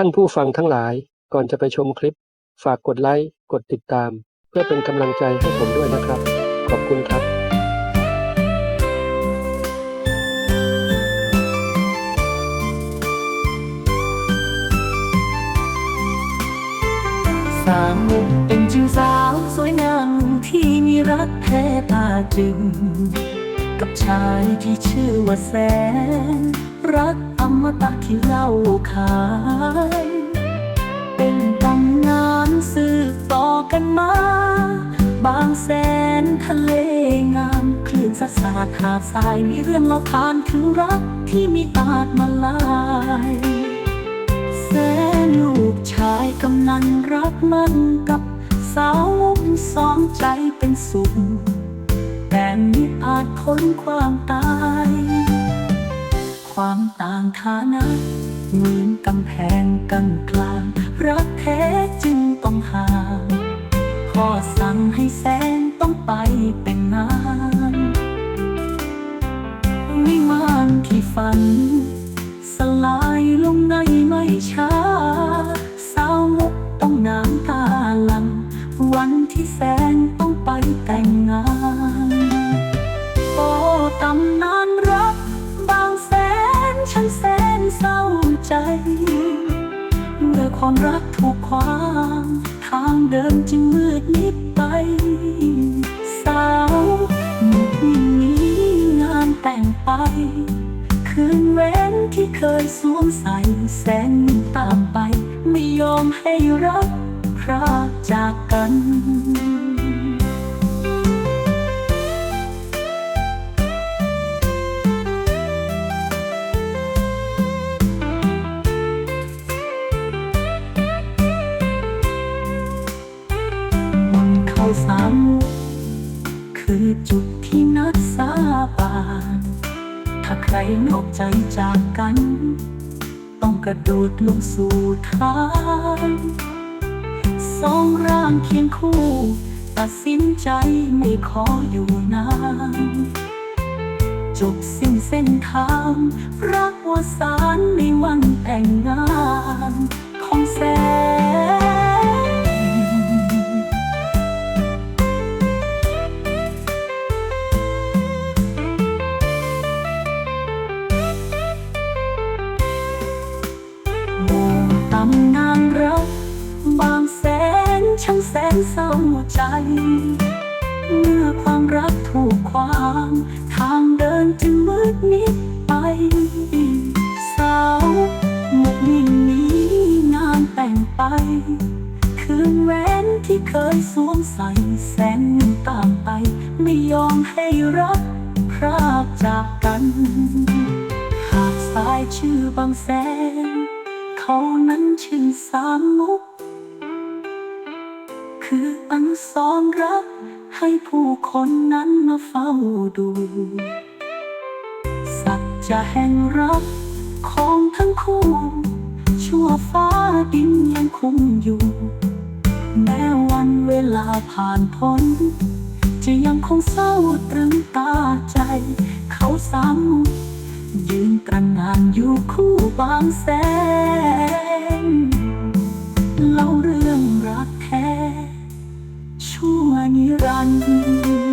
ท่านผู้ฟังทั้งหลาย ก่อนจะไปชมคลิป ฝากกดไลค์ กดติดตาม เพื่อเป็นกำลังใจให้ผมด้วยนะครับ ขอบคุณครับ สาวเป็นจึงสาวสวยงามที่มีรักแท้ตาจึง กับชายที่ชื่อว่าแสน รักอมตะที่เล่าขานเป็นตำนานสืบต่อกันมา บางแสนทะเลงามคลื่นสะสาดหาดทรายมีเรื่องเล่าขานถึงรักที่มีอาจมาลายแสนลูกชายกำนันรักมันกับสาวมุมสองใจเป็นสุข แต่มิอาจพ้นความตาย ความต่างฐานะเหมือนกำแพงกั้นกลาง รักแท้จึงต้องห่างพ่อสั่งให้แสนต้องไปเป็นนานวิมานที่ฝัน สลายลงในไม่ช้าสาวมุกต้องน้ำตาลัง วันที่แสนต้องไปแต่งงาน ใจ เมื่อความรักถูกขวางทางเดินจึงมืดมิดไป สาวมุกนี้งานแต่งไป คืนเว้นที่เคยสวมใส่แสงตามไป ไม่ยอมให้รักพรากจากกัน เข้าสามมุกคือจุดที่นัดสาบานถ้าใครนอกใจจากกัน ต้องกระโดดลงสู่ทางสองร่างเคียงคู่ ตัดสินใจไม่ขออยู่นานจบสิ้นเส้นทาง รักวสานในวันแต่งงานของแสนำนานรักบางแสนช่างแสนเศร้าใจ เมื่อความรักถูกขวางทางเดินจึงมืดมิดไปสาวหมกนิ่งนี้งานแต่งไป คืนแหวนที่เคยสวมใส่แสนหนึ่งตามไป ไม่ยอมให้รักพรากจากกัน หากสายชื่อบางแสน เขานั้นชื่อสามมุก คืออันสอนรักให้ผู้คนนั้นมาเฝ้าดู สัจจะแห่งรักของทั้งคู่ ชั่วฟ้าดินยังคงอยู่ แม้วันเวลาผ่านพ้น จะยังคงเศร้าตรึงตาใจ เขาสามมุก ยืนตระงานอยู่คู่บางแสนเล่าเรื่องรักแท้ชั่วนิรันดร์